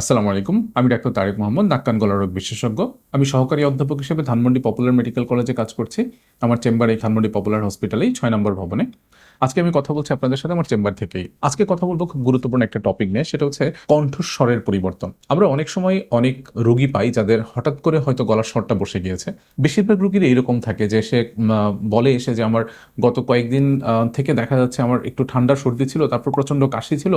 আসসালামু আলাইকুম। আমি ডাক্তার তারেক মোহাম্মদ নাক্কান গলা রোগ বিশেষজ্ঞ। আমি সহকারী অধ্যাপক হিসেবে ধানমন্ডি পপুলার মেডিকেল কলেজে কাজ করছি। আমার চেম্বার এই ধানমন্ডি পপুলার হসপিটালেই ছয় নম্বর ভবনে। আজকে আমি কথা বলছি আপনাদের সাথে আমার চেম্বার থেকেই। আজকে কথা বলব খুব গুরুত্বপূর্ণ একটা টপিক নিয়ে, সেটা হচ্ছে কণ্ঠস্বরের পরিবর্তন। আমরা অনেক সময় অনেক রোগী পাই যাদের হঠাৎ করে হয়তো গলার স্বরটা বসে গিয়েছে। বেশিরভাগ রুগীর এইরকম থাকে যে সে বলে এসে যে আমার গত কয়েকদিন থেকে দেখা যাচ্ছে আমার একটু ঠান্ডা সর্দি ছিল, তারপর প্রচণ্ড কাশি ছিল।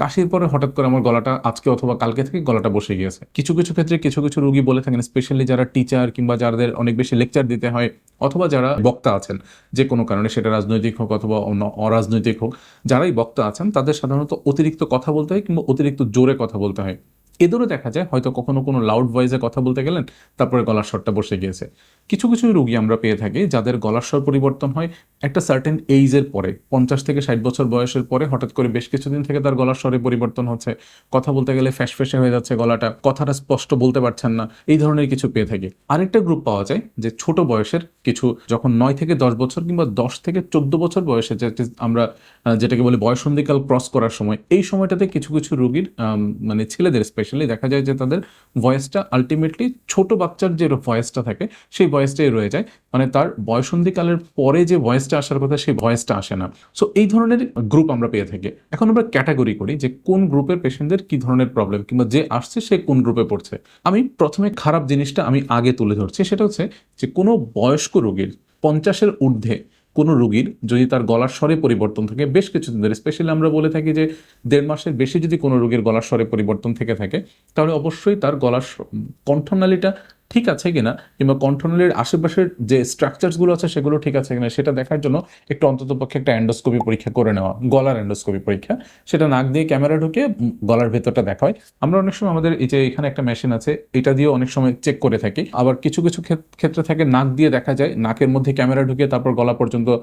কাশির পরে হঠাৎ করে আমার গলাটা আজকে অথবা কালকে থেকে গলাটা বসে গিয়েছে। কিছু কিছু ক্ষেত্রে কিছু কিছু রোগী বলে থাকেন স্পেশালি যারা টিচার কিংবা যাদের অনেক বেশি লেকচার দিতে হয়, অথবা যারা বক্তা আছেন, যে কোনো কারণে সেটা রাজনৈতিক হোক অথবা অরাজনৈতিক হোক, যারাই বক্তা আছেন, তাদের সাধারণত অতিরিক্ত কথা বলতে হয় কিংবা অতিরিক্ত জোরে কথা বলতে হয়। এদেরও দেখা যায়, হয়তো কখনো কোনো লাউড ভয়েসে কথা বলতে গেলেন, তারপরে গলার স্বরটা বসে গিয়েছে। কিছু কিছু রুগী আমরা পেয়ে থাকি যাদের গলার স্বর পরিবর্তন হয় একটা সার্টেন এইজের পরে, পঞ্চাশ থেকে ষাট বছর বয়সের পরে হঠাৎ করে বেশ কিছুদিন থেকে তার গলার স্বরে পরিবর্তন হচ্ছে। কথা বলতে গেলে ফ্যাসফ্যাসে হয়ে যাচ্ছে গলাটা, কথাটা স্পষ্ট বলতে পারছেন না, এই ধরনের কিছু পেয়ে থাকি। আরেকটা গ্রুপ পাওয়া যায় যে ছোট বয়সের কিছু, যখন নয় থেকে দশ বছর কিংবা দশ থেকে চোদ্দ বছর বয়সে যেটা আমরা যেটাকে বলি বয়সন্ধিকাল ক্রস করার সময়, এই সময়টাতে কিছু কিছু রুগীর মানে ছেলেদের স্পেশালি দেখা যায় যে তাদের ভয়েসটা আলটিমেটলি ছোট বাচ্চার যে ভয়েসটা থাকে, সেই ভয়েসটাই রয়ে যায়। মানে তার বয়সন্ধিকালের পরে যে ভয়েসটা আসার কথা, সেই ভয়েসটা আসে না। সো এই ধরনের গ্রুপ আমরা পেয়ে থাকি। এখন আমরা ক্যাটাগরি করি যে কোন গ্রুপের পেশেন্টদের কি ধরনের প্রবলেম কিংবা যে আসছে সে কোন গ্রুপে পড়ছে। আমি প্রথমে খারাপ জিনিসটা আমি আগে তুলে ধরছি, সেটা হচ্ছে যে কোনো বয়স্ক রোগীর পঞ্চাশের ঊর্ধ্বে কোনো রুগীর যদি তার গলার স্বরে পরিবর্তন থাকে, বেশ কিছুদিন ধরে স্পেশালি আমরা বলে থাকি যে দেড় মাসের বেশি যদি কোনো রোগীর গলার স্বরে পরিবর্তন থেকে থাকে, তাহলে অবশ্যই তার গলার কণ্ঠনালীটা ঠিক আছে কিনা কিংবা কণ্ঠনালীর আশেপাশের যে স্ট্রাকচারসগুলো আছে সেগুলো ঠিক আছে কিনা সেটা দেখার জন্য একটু অন্ততপক্ষে একটা অ্যান্ডোস্কোপি পরীক্ষা করে নেওয়া, গলার অ্যান্ডোস্কোপি পরীক্ষা। সেটা নাক দিয়ে ক্যামেরা ঢুকে গলার ভেতরটা দেখা হয়। আমরা অনেক সময় আমাদের এই যে এখানে একটা মেশিন আছে, এটা দিয়ে অনেক সময় চেক করে থাকি। আবার কিছু কিছু ক্ষেত- ক্ষেত্রে থাকে নাক দিয়ে দেখা যায়, নাকের মধ্যে ক্যামেরা ঢুকে তারপর গলা পর্যন্ত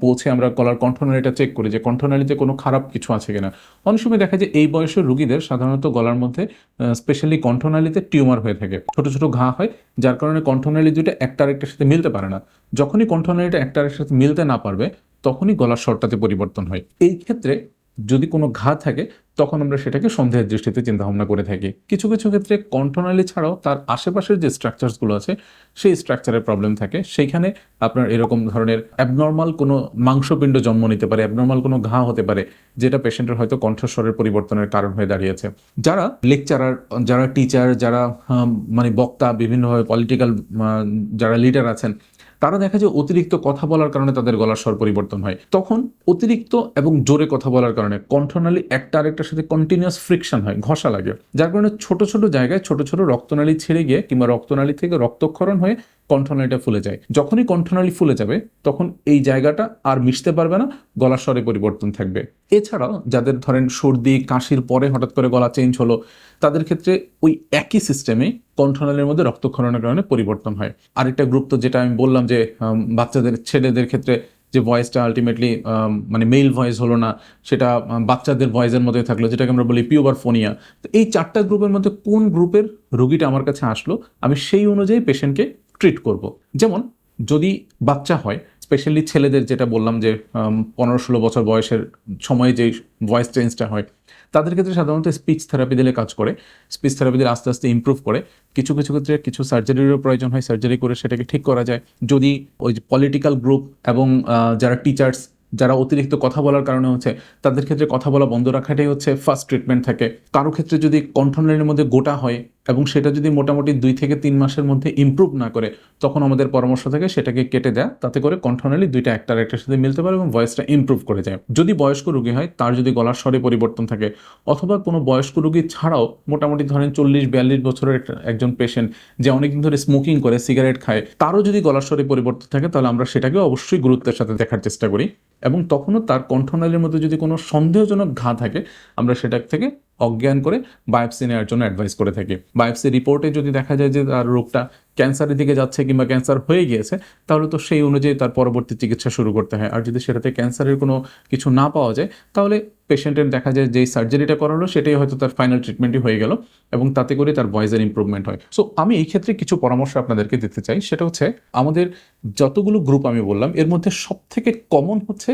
পৌঁছে আমরা গলার কণ্ঠনালীটা চেক করি যে কণ্ঠনালীতে কোনো খারাপ কিছু আছে কিনা। অনেক সময় দেখা যায় এই বয়সের রুগীদের সাধারণত গলার মধ্যে স্পেশালি কণ্ঠনালীতে টিউমার হয়ে থাকে। ছোট ছোট ঘা হয় যার কারণে কণ্ঠনালী দুইটা একটা আরেকটার সাথে মিলতে পারে না। যখনই কণ্ঠনালীটা একটা আরেকটার সাথে মিলতে না পারবে, তখনই গলার স্বরটাতে পরিবর্তন হয়। এই ক্ষেত্রে যদি কোনো ঘা থাকে, তখন আমরা সেটাকে সন্দেহের দৃষ্টিতে চিন্তা ভাবনা করে থাকি। কিছু কিছু ক্ষেত্রে কণ্ঠনালী ছাড়াও তার আশেপাশের যে স্ট্রাকচারসগুলো আছে, সেই স্ট্রাকচারের প্রবলেম থাকে। সেইখানে আপনার এরকম ধরনের অ্যাবনর্মাল কোনো মাংসপিণ্ড জন্ম নিতে পারে অ্যাবনর্মাল কোনো ঘা হতে পারে, যেটা পেশেন্টের হয়তো কণ্ঠস্বরের পরিবর্তনের কারণ হয়ে দাঁড়িয়েছে। যারা লেকচারার যারা টিচার যারা মানে বক্তা, বিভিন্নভাবে পলিটিক্যাল যারা লিডার আছেন তারা দেখা যায় অতিরিক্ত কথা বলার কারণে তাদের গলার স্বর পরিবর্তন হয়। তখন অতিরিক্ত এবং জোরে কথা বলার কারণে কণ্ঠনালী একটা আরেকটার সাথে কন্টিনিউয়াস ফ্রিকশন হয়, ঘষা লাগে। যার কারণে ছোট ছোট জায়গায় ছোট ছোট রক্তনালী ছেড়ে গিয়ে কিংবা রক্তনালী থেকে রক্তক্ষরণ হয়ে কণ্ঠনালীটা ফুলে যায়। যখনই কণ্ঠনালী ফুলে যাবে, তখন এই জায়গাটা আর মিশতে পারবে না গলার স্বরে পরিবর্তন থাকবে। এছাড়াও যাদের ধরেন সর্দি, কাশির পরে হঠাৎ করে গলা চেঞ্জ হলো, তাদের ক্ষেত্রে ওই একই সিস্টেমে কণ্ঠনালীর মধ্যে রক্তক্ষরণের কারণে পরিবর্তন হয়। আরেকটা গ্রুপ তো যেটা আমি বললাম যে বাচ্চাদের, ছেলেদের ক্ষেত্রে যে ভয়েসটা আলটিমেটলি মানে মেল ভয়েস হলো না, সেটা বাচ্চাদের ভয়েসের মধ্যে থাকল, যেটাকে আমরা বলি পিওবার ফোনিয়া তো এই চারটা গ্রুপের মধ্যে কোন গ্রুপের রুগীটা আমার কাছে আসলো, আমি সেই অনুযায়ী পেশেন্টকে ট্রিট করব। যেমন, যদি বাচ্চা হয় স্পেশালি ছেলেদের যেটা বললাম যে পনেরো ষোলো বছর বয়সের সময়ে যেই ভয়েস চেঞ্জটা হয়, তাদের ক্ষেত্রে সাধারণত স্পিচ থেরাপি দিলে কাজ করে। স্পিচ থেরাপি দিলে আস্তে আস্তে ইমপ্রুভ করে। কিছু কিছু ক্ষেত্রে কিছু সার্জারিরও প্রয়োজন হয় সার্জারি করে সেটাকে ঠিক করা যায়। যদি ওই যে পলিটিক্যাল গ্রুপ এবং যারা টিচার্স যারা অতিরিক্ত কথা বলার কারণে হচ্ছে, তাদের ক্ষেত্রে কথা বলা বন্ধ রাখাটাই হচ্ছে ফার্স্ট ট্রিটমেন্ট থাকে। কারও ক্ষেত্রে যদি কণ্ঠনালীর মধ্যে গোটা হয় এবং সেটা যদি মোটামুটি দুই থেকে তিন মাসের মধ্যে ইমপ্রুভ না করে, তখন আমাদের পরামর্শ থাকে সেটাকে কেটে দেয়, তাতে করে কণ্ঠনালী দুইটা একটা একটার সাথে মিলতে পারে এবং ভয়েসটা ইমপ্রুভ করে যায়। যদি বয়স্ক রোগী হয়, তার যদি গলার স্বরে পরিবর্তন থাকে, অথবা কোনো বয়স্ক রোগী ছাড়াও মোটামুটি ধরেন চল্লিশ, বিয়াল্লিশ বছরের একজন পেশেন্ট যে অনেকদিন ধরে স্মোকিং করে সিগারেট খায়, তারও যদি গলার স্বরে পরিবর্তন থাকে, তাহলে আমরা সেটাকে অবশ্যই গুরুত্বের সাথে দেখার চেষ্টা করি। এবং তখনও তার কণ্ঠনালীর মধ্যে যদি কোনো সন্দেহজনক ঘা থাকে, আমরা সেটা থেকে অজ্ঞান করে বায়োপসি নেওয়ার জন্য অ্যাডভাইস করে থাকি। বায়োপসি রিপোর্টে যদি দেখা যায় যে তার রোগটা ক্যান্সারের দিকে যাচ্ছে কিংবা ক্যান্সার হয়ে গিয়েছে, তাহলে তো সেই অনুযায়ী তার পরবর্তী চিকিৎসা শুরু করতে হয়। আর যদি সেটাতে ক্যান্সারের কোনো কিছু না পাওয়া যায়, তাহলে পেশেন্টের দেখা যায় যেই সার্জারিটা করালো, সেটাই হয়তো তার ফাইনাল ট্রিটমেন্টই হয়ে গেল এবং তাতে করে তার ভয়েসের ইমপ্রুভমেন্ট হয়। সো আমি এই ক্ষেত্রে কিছু পরামর্শ আপনাদেরকে দিতে চাই। সেটা হচ্ছে, আমাদের যতগুলো গ্রুপ আমি বললাম, এর মধ্যে সব থেকে কমন হচ্ছে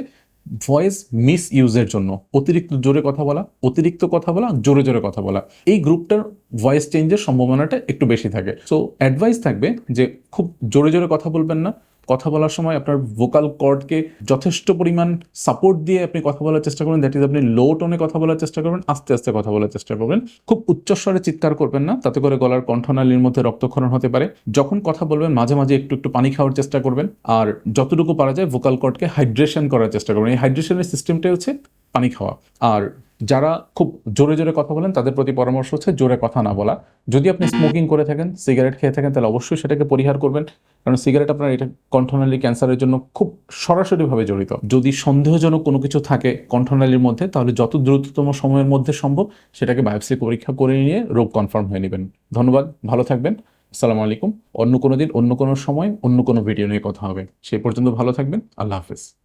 ভয়েস মিস ইউজের জন্য, অতিরিক্ত জোরে কথা বলা, অতিরিক্ত কথা বলা, জোরে জোরে কথা বলা, এই গ্রুপটার ভয়েস চেঞ্জের সম্ভাবনাটা একটু বেশি থাকে। সো অ্যাডভাইস থাকবে যে খুব জোরে জোরে কথা বলবেন না কথা বলার সময় আপনার ভোকাল কর্ডকে যথেষ্ট পরিমাণ সাপোর্ট দিয়ে আপনি কথা বলার চেষ্টা করবেন। দ্যাট ইজ আপনি লো টোনে কথা বলার চেষ্টা করবেন, আস্তে আস্তে কথা বলার চেষ্টা করবেন। খুব উচ্চস্বরে চিৎকার করবেন না, তাতে করে গলার কণ্ঠনালীর মধ্যে রক্তক্ষরণ হতে পারে। যখন কথা বলবেন, মাঝে মাঝে একটু একটু পানি খাওয়ার চেষ্টা করবেন। আর যতটুকু পারা যায় ভোকাল কর্ডকে হাইড্রেশন করার চেষ্টা করবেন। এই হাইড্রেশনের সিস্টেমটাই হচ্ছে পানি খাওয়া। আর যারা খুব জোরে জোরে কথা বলেন, তাদের প্রতি পরামর্শ হচ্ছে জোরে কথা না বলা। যদি আপনি স্মোকিং করে থাকেন সিগারেট খেয়ে থাকেন, তাহলে অবশ্যই সেটাকে পরিহার করবেন। কারণ সিগারেট আপনার এটা কণ্ঠনালী ক্যান্সারের জন্য খুব সরাসরিভাবে জড়িত। যদি সন্দেহজনক কোনো কিছু থাকে কণ্ঠনালীর মধ্যে, তাহলে যত দ্রুততম সময়ের মধ্যে সম্ভব সেটাকে বায়োপসি পরীক্ষা করে নিয়ে রোগ কনফার্ম হয়ে নেবেন। ধন্যবাদ, ভালো থাকবেন, আসসালামু আলাইকুম। অন্য কোনো দিন, অন্য কোনো সময়, অন্য কোনো ভিডিও নিয়ে কথা হবে। সেই পর্যন্ত ভালো থাকবেন, আল্লাহ হাফেজ।